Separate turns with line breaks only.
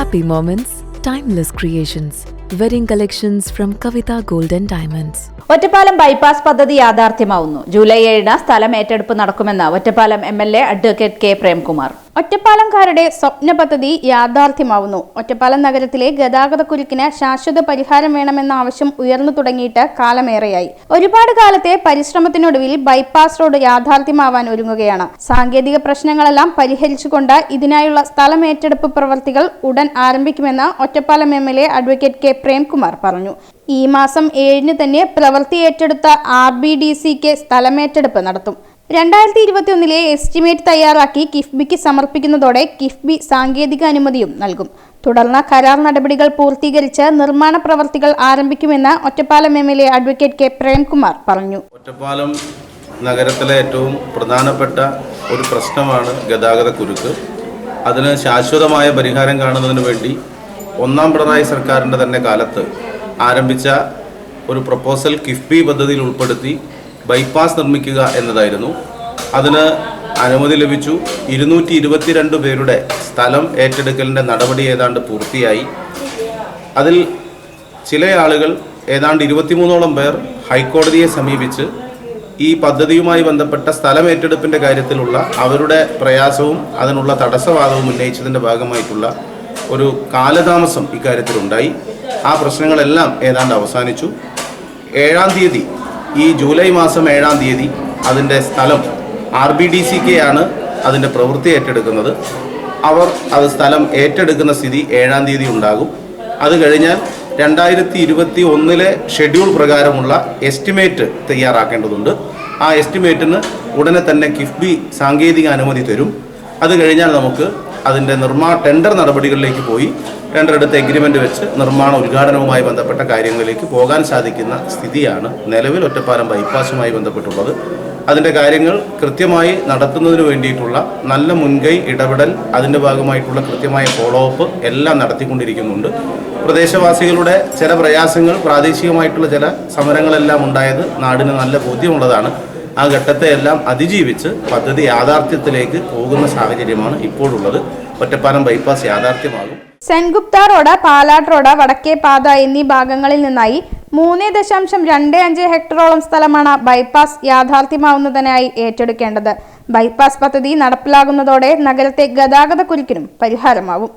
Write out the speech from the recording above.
Happy moments, timeless creations. Wedding collections from Kavita Golden and Diamonds.
Ottapalam bypass പദ്ധതി യാഥാർത്ഥ്യമാവുന്നു July ഏഴിന് സ്ഥലം ഏറ്റെടുപ്പ് നടക്കുമെന്ന് Ottapalam M L A advocate K Premkumar
ഒറ്റപ്പാലംകാരുടെ സ്വപ്ന പദ്ധതി യാഥാർത്ഥ്യമാവുന്നു. ഒറ്റപ്പാലം നഗരത്തിലെ ഗതാഗത കുരുക്കിന് ശാശ്വത പരിഹാരം വേണമെന്ന ആവശ്യം ഉയർന്നു തുടങ്ങിയിട്ട് കാലമേറെയായി. ഒരുപാട് കാലത്തെ പരിശ്രമത്തിനൊടുവിൽ ബൈപ്പാസ് റോഡ് യാഥാർത്ഥ്യമാവാൻ ഒരുങ്ങുകയാണ്. സാങ്കേതിക പ്രശ്നങ്ങളെല്ലാം പരിഹരിച്ചുകൊണ്ട് ഇതിനായുള്ള സ്ഥലം ഏറ്റെടുപ്പ് ഉടൻ ആരംഭിക്കുമെന്ന് Ottapalam M L A advocate K Premkumar പറഞ്ഞു. ഈ മാസം ഏഴിന് തന്നെ പ്രവൃത്തി ഏറ്റെടുത്ത ആർ ബി ഡി സിക്ക് സ്ഥലമേറ്റെടുപ്പ് നടത്തും. രണ്ടായിരത്തി ഇരുപത്തിയൊന്നിലെ എസ്റ്റിമേറ്റ് തയ്യാറാക്കി കിഫ്ബിക്ക് സമർപ്പിക്കുന്നതോടെ കിഫ്ബി സാങ്കേതിക അനുമതിയും നൽകും. തുടർന്ന് കരാർ നടപടികൾ പൂർത്തീകരിച്ച് നിർമ്മാണ പ്രവർത്തികൾ ആരംഭിക്കുമെന്ന് Ottapalam M L A advocate K Premkumar പറഞ്ഞു.
ഒറ്റപ്പാലം നഗരത്തിലെ ഏറ്റവും പ്രധാനപ്പെട്ട ഒരു പ്രശ്നമാണ് ഗതാഗത കുരുക്ക്. അതിന് ശാശ്വതമായ പരിഹാരം കാണുന്നതിന് വേണ്ടി ഒന്നാം പിണറായി സർക്കാരിന്റെ തന്നെ കാലത്ത് ആരംഭിച്ച ഒരു പ്രപ്പോസൽ കിഫ്ബി പദ്ധതിയിൽ ഉൾപ്പെടുത്തി ബൈപ്പാസ് നിർമ്മിക്കുക എന്നതായിരുന്നു. അതിന് അനുമതി ലഭിച്ചു. ഇരുന്നൂറ്റി ഇരുപത്തിരണ്ട് പേരുടെ സ്ഥലം ഏറ്റെടുക്കലിന്റെ നടപടി ഏതാണ്ട് പൂർത്തിയായി. അതിൽ ചില ആളുകൾ ഏതാണ്ട് ഇരുപത്തിമൂന്നോളം പേർ ഹൈക്കോടതിയെ സമീപിച്ച് ഈ പദ്ധതിയുമായി ബന്ധപ്പെട്ട സ്ഥലം ഏറ്റെടുപ്പിന്റെ കാര്യത്തിലുള്ള അവരുടെ പ്രയാസവും അതിനുള്ള തടസ്സവാദവും ഉന്നയിച്ചതിന്റെ ഭാഗമായിട്ടുള്ള ഒരു കാലതാമസം ഇക്കാര്യത്തിലുണ്ടായി. ആ പ്രശ്നങ്ങളെല്ലാം ഏതാണ്ട് അവസാനിച്ചു. ഏഴാം തീയതി ഈ ജൂലൈ മാസം ഏഴാം തീയതി അതിന്റെ സ്ഥലം R B D C K ആണ് അതിന്റെ പ്രവൃത്തി ഏറ്റെടുക്കുന്നത്. അവർ അത് സ്ഥലം ഏറ്റെടുക്കുന്ന സ്ഥിതി ഏഴാം തീയതി ഉണ്ടാകും. അത് കഴിഞ്ഞാൽ രണ്ടായിരത്തി ഇരുപത്തി ഒന്നിലെ ഷെഡ്യൂൾ പ്രകാരമുള്ള എസ്റ്റിമേറ്റ് തയ്യാറാക്കേണ്ടതുണ്ട്. ആ എസ്റ്റിമേറ്റിന് ഉടനെ തന്നെ കിഫ്ബി സാങ്കേതിക അനുമതി തരും. അത് കഴിഞ്ഞാൽ നമുക്ക് അതിന്റെ നിർമ്മാണ ടെൻഡർ നടപടികളിലേക്ക് പോയി. ടെൻഡർ എടുത്ത് എഗ്രിമെന്റ് വെച്ച് നിർമ്മാണ ഉദ്ഘാടനവുമായി ബന്ധപ്പെട്ട കാര്യങ്ങളിലേക്ക് പോകാൻ സാധിക്കുന്ന സ്ഥിതിയാണ് നിലവിൽ ഒറ്റപ്പാലം ബൈപ്പാസുമായി ബന്ധപ്പെട്ടുള്ളത്. അതിന്റെ കാര്യങ്ങൾ കൃത്യമായി നടത്തുന്നതിന് വേണ്ടിയിട്ടുള്ള നല്ല മുൻകൈ ഇടപെടൽ അതിന്റെ ഭാഗമായിട്ടുള്ള കൃത്യമായ ഫോളോ അപ്പ് എല്ലാം നടത്തിക്കൊണ്ടിരിക്കുന്നുണ്ട്. പ്രദേശവാസികളുടെ ചില പ്രയാസങ്ങൾ പ്രാദേശികമായിട്ടുള്ള ചില സമരങ്ങളെല്ലാം ഉണ്ടായത് നാടിന് നല്ല ബോധ്യമുള്ളതാണ്. ആ ഘട്ടത്തെ എല്ലാം അതിജീവിച്ച് പദ്ധതി യാഥാർത്ഥ്യത്തിലേക്ക് പോകുന്ന സാഹചര്യമാണ് ഇപ്പോഴുള്ളത്. ഒറ്റപ്പാലം ബൈപ്പാസ് യാഥാർത്ഥ്യമാകും.
സെൻഗുപ്ത റോഡ് പാലാട്ട് റോഡ് വടക്കേ പാത എന്നീ ഭാഗങ്ങളിൽ നിന്നായി മൂന്ന് ദശാംശം രണ്ട് അഞ്ച് ഹെക്ടറോളം സ്ഥലമാണ് ബൈപ്പാസ് യാഥാർത്ഥ്യമാവുന്നതിനായി ഏറ്റെടുക്കേണ്ടത്. ബൈപ്പാസ് പദ്ധതി നടപ്പിലാകുന്നതോടെ നഗരത്തെ ഗതാഗത കുരുക്കിനും പരിഹാരമാവും.